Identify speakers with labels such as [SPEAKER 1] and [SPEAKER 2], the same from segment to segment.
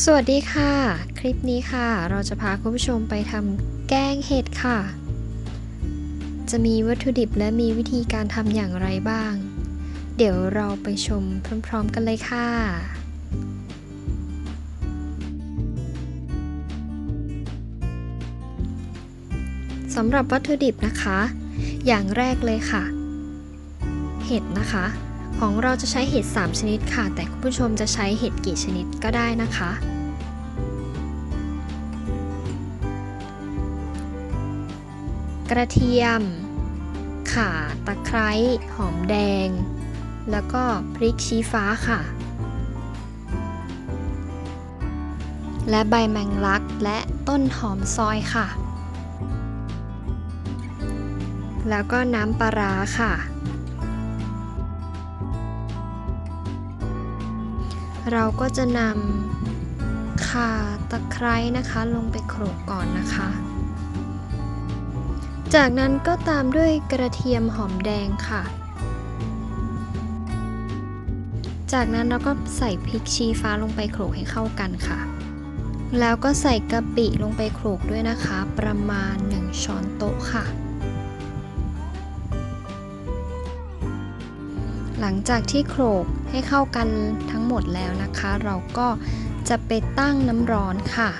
[SPEAKER 1] สวัสดีค่ะ คลิปนี้ค่ะ เราจะพาคุณผู้ชมไปทำแกงเห็ดค่ะ จะมีวัตถุดิบและมีวิธีการทำอย่างไรบ้าง เดี๋ยวเราไปชมพร้อมๆกันเลยค่ะสำหรับวัตถุดิบนะคะ อย่างแรกเลยค่ะ เห็ดนะคะ ของเราจะใช้เห็ด 3 ชนิดค่ะ แต่คุณผู้ชมจะใช้เห็ดกี่ชนิดก็ได้นะคะ กระเทียม ข่า ตะไคร้ หอมแดง แล้วก็พริกชี้ฟ้าค่ะ และใบแมงลักและต้นหอมซอยค่ะ แล้วก็น้ำปลาร้าค่ะ เราก็จะนำข่าตะไคร้นะคะ ลงไปโขลกก่อนนะคะ จากนั้นก็ตามด้วยกระเทียมหอมแดงค่ะ จากนั้นเราก็ใส่พริกชี้ฟ้าลงไปโขลกให้เข้ากันค่ะ แล้วก็ใส่กะปิลงไปโขลกด้วยนะคะ ประมาณ 1 ช้อนโต๊ะค่ะหลังจากที่โขลก ให้เข้ากันทั้งหมดแล้วนะคะ เราก็จะไปตั้งน้ำร้อนค่ะ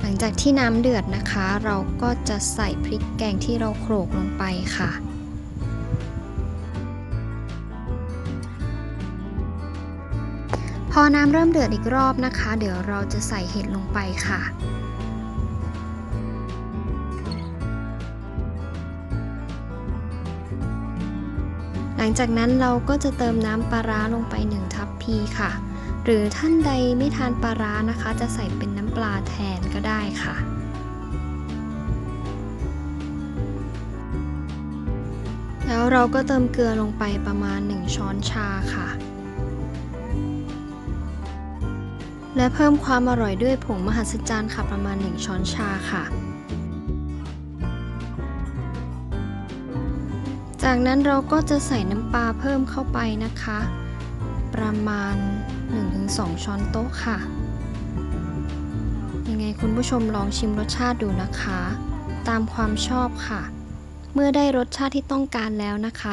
[SPEAKER 1] หลังจากที่น้ำเดือดนะคะ เราก็จะใส่พริกแกงที่เราโขลกลงไปค่ะพอน้ำเริ่มเดือดอีกรอบนะคะ เดี๋ยวเราจะใส่เห็ดลงไปค่ะ ลังจากนั้นเราก็จะเติมน้ำปลาร้าลงไป 1 ทัพพีค่ะ หรือท่านใดไม่ทานปลาร้านะคะ จะใส่เป็นน้ำปลาแทนก็ได้ค่ะ แล้วเราก็เติมเกลือลงไปประมาณ 1 ช้อนชาค่ะ และเพิ่มความอร่อยด้วยผงมหัศจรรย์ค่ะประมาณ 1 ช้อนชาค่ะ จากนั้นเราก็จะใส่น้ำปลาเพิ่มเข้าไปนะคะ ประมาณ 1-2 ช้อนโต๊ะค่ะ ยังไงคุณผู้ชมลองชิมรสชาติดูนะคะ ตามความชอบค่ะ เมื่อได้รสชาติที่ต้องการแล้วนะคะ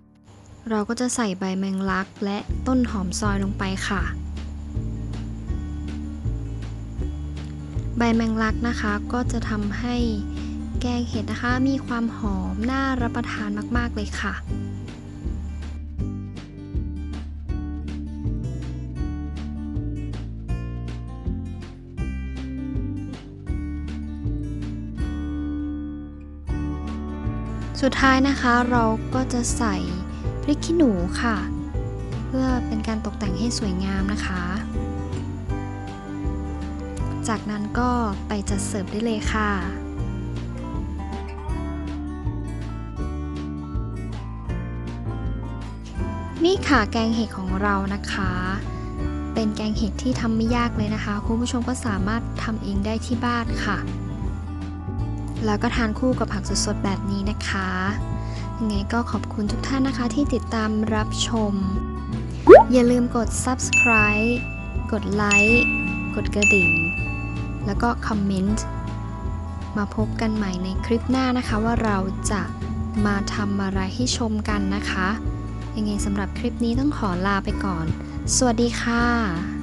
[SPEAKER 1] เราก็จะใส่ใบแมงลักและต้นหอมซอยลงไปค่ะใบแมงลักนะคะก็จะทำให้ แกงเห็ดนะคะ มีความหอมน่ารับประทานมากๆเลยค่ะสุดท้ายนะคะเราก็จะใส่พริกขี้หนูค่ะ เพื่อเป็นการตกแต่งให้สวยงามนะคะ จากนั้นก็ไปจัดเสิร์ฟได้เลยค่ะ นี่ค่ะแกงเห็ดของเรานะคะ เป็นแกงเห็ดที่ทำไม่ยากเลยนะคะ คุณผู้ชมก็สามารถทำเองได้ที่บ้านค่ะ แล้วก็ทานคู่กับผักสดๆแบบนี้นะคะยังไงก็ขอบคุณทุกท่านนะคะที่ติดตามรับชม อย่าลืมกด subscribe กดไลค์กดกระดิ่ง แล้วก็คอมเมนต์มาพบกันใหม่ในคลิปหน้านะคะว่าเราจะมาทำอะไรให้ชมกันนะคะ ยังไงสำหรับคลิปนี้ต้องขอลาไปก่อน สวัสดีค่ะ